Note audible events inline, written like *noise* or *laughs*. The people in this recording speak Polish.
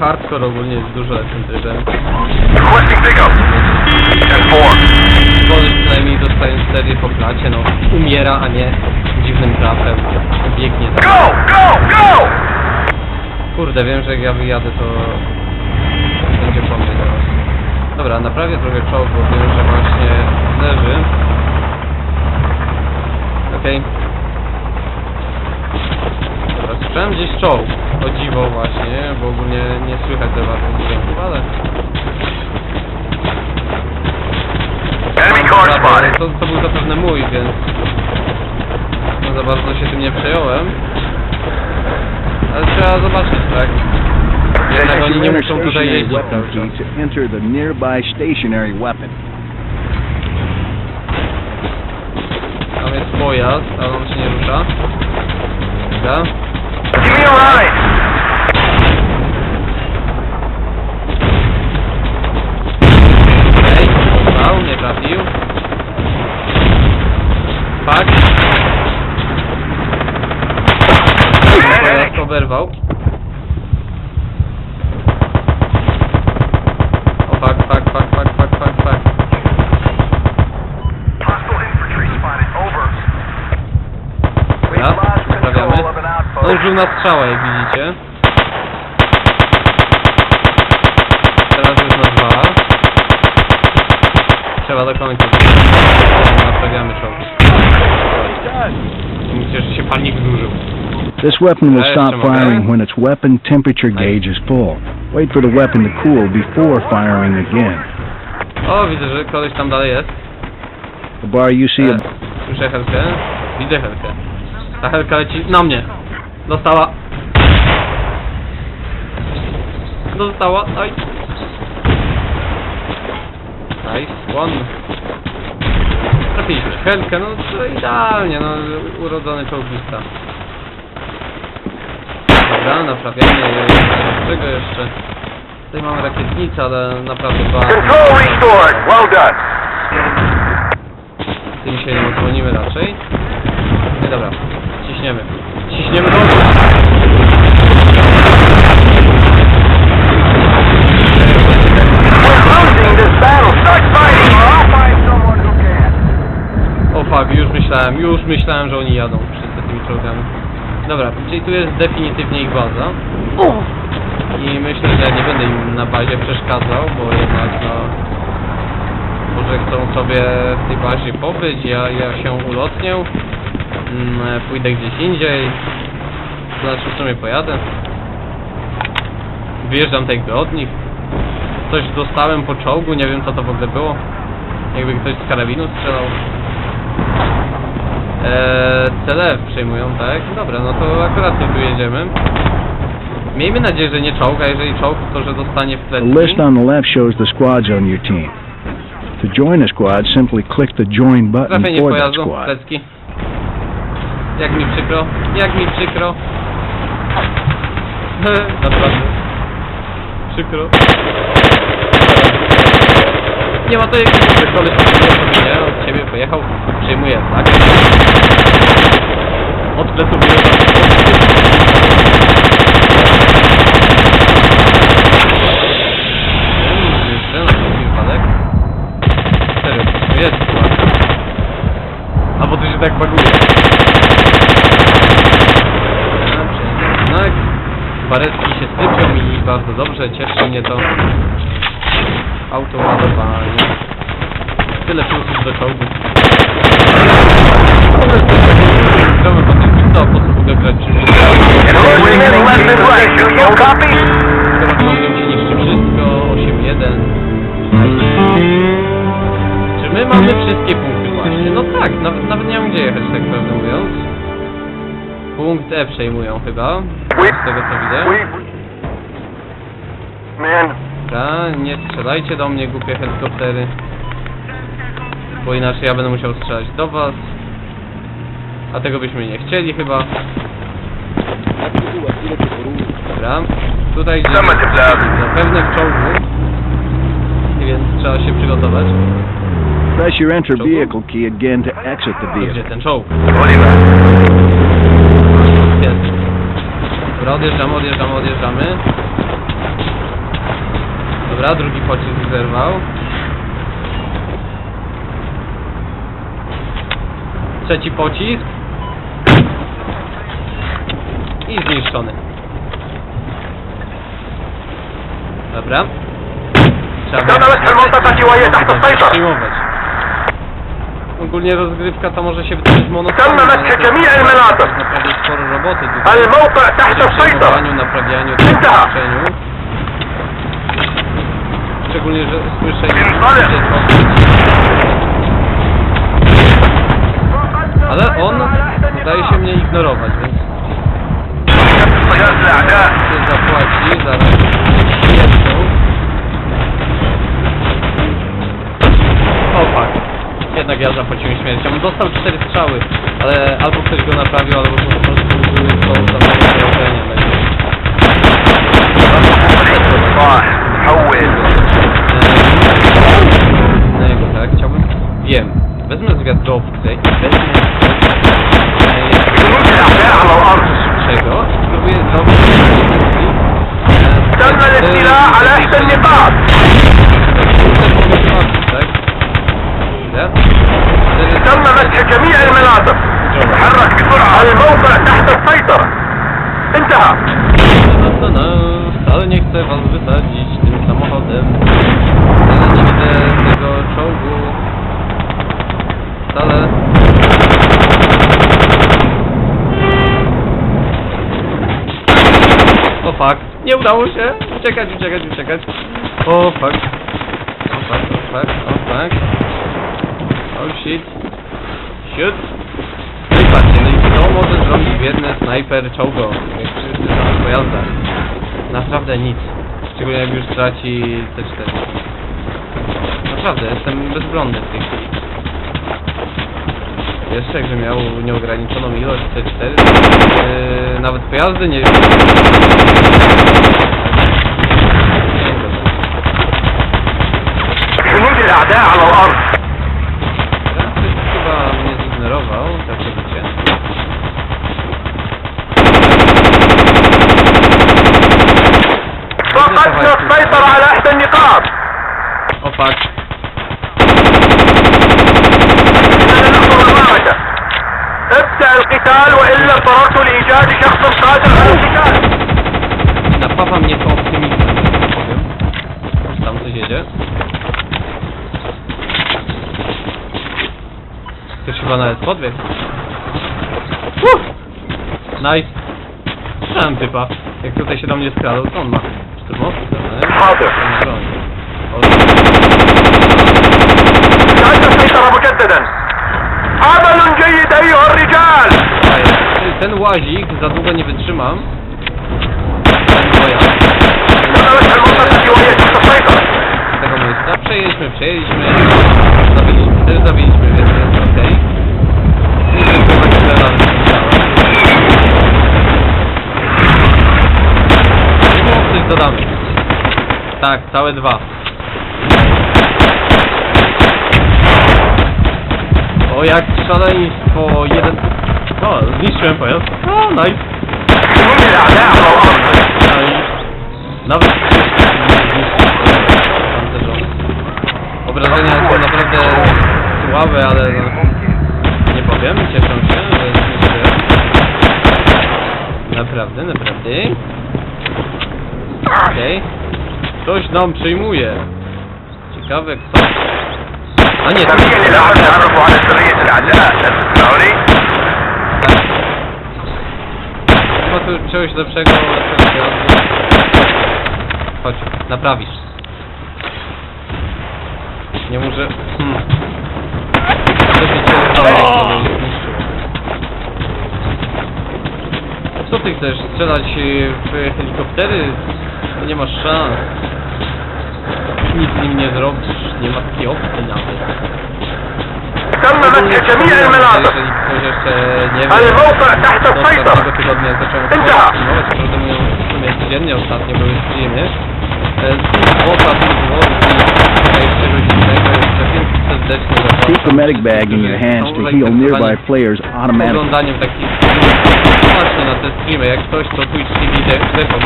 hardcore ogólnie jest dużo lepszym trybem. Requesting pickup. 10-4. Koleś przynajmniej dostając serię po klacie, no umiera, a nie dziwnym trafem biegnie tam. Go! Go! Go! Kurde, wiem, że jak ja wyjadę, to będzie po mnie teraz. Dobra, naprawię trochę czołg, bo wiem, że właśnie leży. Okej. Dobra, słyszałem gdzieś czołg. O dziwo właśnie, bo ogólnie nie słychać za bardzo dźwięków, ale... To, to był zapewne mój, więc... No za bardzo się tym nie przejąłem. Ale trzeba zobaczyć, tak? Jednak oni nie muszą tutaj jeździć cały czas. Tam jest pojazd, ale on się nie rusza. Dobra. Give me a ride. Okej, dostał, nie trafił. Fuck. Pojazd oberwał. O fuck, fuck, fuck, fuck, fuck, fuck. Dobra, naprawiamy. On użył na strzała, jak widzicie. Teraz już na dwa. Trzeba do końca. Naprawiamy czołg. Myślę, że się panik zużył. This weapon will stop firing when its weapon temperature gauge is full. Wait for the weapon to cool before firing again. O, widzę, że koleś tam dalej jest. The bar you see E, Słyszę helkę. Widzę helkę. Ta helka leci na mnie. Dostała. Dostała. Aj. Nice one. Trafiliśmy. Helkę, no to idealnie, no urodzony czołgista. Dobra, naprawiamy. Czego jeszcze? Tutaj mamy rakietnicę, ale naprawdę bardzo... Control restored. Well done. Tym się nie odsłonimy raczej. No dobra, ciśniemy. Ciśniemy do... już myślałem, że oni jadą wszyscy tymi czołgami. Dobra, czyli tu jest definitywnie ich baza. I myślę, że nie będę im na bazie przeszkadzał, bo jednak no... Może chcą sobie w tej bazie pobyć, ja, ja się ulotnię. Mm, pójdę gdzieś indziej. Znaczy w sumie pojadę. Wyjeżdżam tak od nich. Coś dostałem po czołgu, nie wiem co to w ogóle było. Jakby ktoś z karabinu strzelał. Eee, CLF przejmują, tak? Dobra, no to akurat tu jedziemy. Miejmy nadzieję, że nie czołg, a jeżeli czołg, to że dostanie w The plecki. list on the left shows the squads on your team. To join a squad, simply click the join button Trafienie for that pojazdu, squad. plecki. Jak mi przykro, jak mi przykro. *laughs* Naprawdę. Przykro. Nie ma to jak że koleś nie, od ciebie pojechał, przyjmuje tak. Od pleców. Serio, to jest. A bo to się tak baguje. Znak. Baretki się sypią i bardzo dobrze, cieszy mnie to. Autoładowanie. Tyle plusów do czołgu. Zdrowy potem co, po co ogóle grać czołgiem się niszczy wszystko, 8-1. Czy my mamy wszystkie punkty właśnie? No tak, nawet, nawet nie mam gdzie jechać, tak prawdę mówiąc. Punkt E przejmują chyba, z tego co widzę. Man, Dobra, nie strzelajcie do mnie, głupie helikoptery. Bo inaczej ja będę musiał strzelać do was. A tego byśmy nie chcieli chyba. Dobra, tutaj gdzie zapewne w czołgu. Więc trzeba się przygotować. Press your enter vehicle key again to exit the To Gdzie vehicle. ten czołg? Jest. Dobra, odjeżdżamy, odjeżdżamy, odjeżdżamy. Dobra, drugi pocisk zerwał. Trzeci pocisk. I zniszczony. Dobra. Trzeba كان مسح المنطقة وهي تحت السيطرة przyjmować. Ogólnie rozgrywka to może się wydarzyć monotonnie. تم مسح ale to جميع jest المناطق. Naprawdę sporo roboty tutaj. الموقع تحت Przy السيطرة przejmowaniu, naprawianiu, Inta! doświadczeniu. Szczególnie, że słyszę i Pierdolę! ignorować, więc... Się zapłaci, zaraz jeżdżą. O fuck. Jednak ja zapłaciłem śmiercią. Dostał cztery strzały, ale albo ktoś go naprawił, albo po prostu były tam النقاط? تم مسح جميع المناطق تحرك بسرعة الموقع تحت السيطرة انتهى wcale nie chcę was wysadzić tym samochodem. Wcale nie widzę fuck, nie udało się. Uciekać, uciekać, uciekać. O fuck. O fuck, o fuck, o fuck. Oh shit. Shoot. No i patrzcie, no i co może zrobić biedny snajper czołgowy, jak pojazdach? Naprawdę nic. Szczególnie jak już traci T4. Naprawdę, jestem bezbronny w tej chwili Jeszcze jakbym miał nieograniczoną ilość T4, to yy, nawet pojazdy nie... جنود الأعداء على الأرض Teraz ktoś chyba mnie zignorował, tak całkowicie. فقدنا السيطرة على إحدى النقاط O ابدأ القتال وإلا اضطررت لإيجاد شخص قادر على القتال Napawa mnie to optymizmem, że tak powiem. Tam coś jedzie. Ktoś chyba nawet podbiegł. Uff! Nice. Słyszałem typa. Jak tutaj się do mnie skradał, to on ma szturmowcy, prawda? حاضر To nie broń. O, استعد السيطرة مجددا عمل جيد أيها الرجال daję. ten łazik za długo nie wytrzymam. Z tego miejsca przejedźmy, przejedźmy, zabiliśmy, też zabiliśmy, więc jest okej. Okay. Nie wiem, chyba nie tyle nawet nie widziałem. coś dodamy. Tak, całe dwa. O jak szaleństwo, jeden o, zniszczyłem pojazd. O, no nice. Nawet no Obrażenia są naprawdę słabe, ale no, nie powiem, cieszę się, że zniszczyłem. Naprawdę, naprawdę. Okej. Okay. Ktoś nam przyjmuje. Ciekawe kto. A nie, to... tu czegoś lepszego. Chodź, naprawisz. Nie muszę... Hmm. Zniszczyło. Co ty chcesz? Strzelać y, w helikoptery? Nie masz szans. Nic z nim nie zrobisz. Nie ma takiej opcji nawet. تم مسح جميع المناطق Jeżeli ktoś jeszcze nie wie... الموقع تحت Do ostatniego السيطرة tygodnia zacząłem Inta! streamować, prawdę mówiąc w sumie codziennie ostatnio były streamy. E, Z złota, z złota, jeszcze rodzinnego, jeszcze więc serdecznie zapraszam. Keep the medic bag in your hands to heal nearby players automatically. Oglądaniem takich właśnie na te streamy, jak ktoś to Twitch TV, Defo,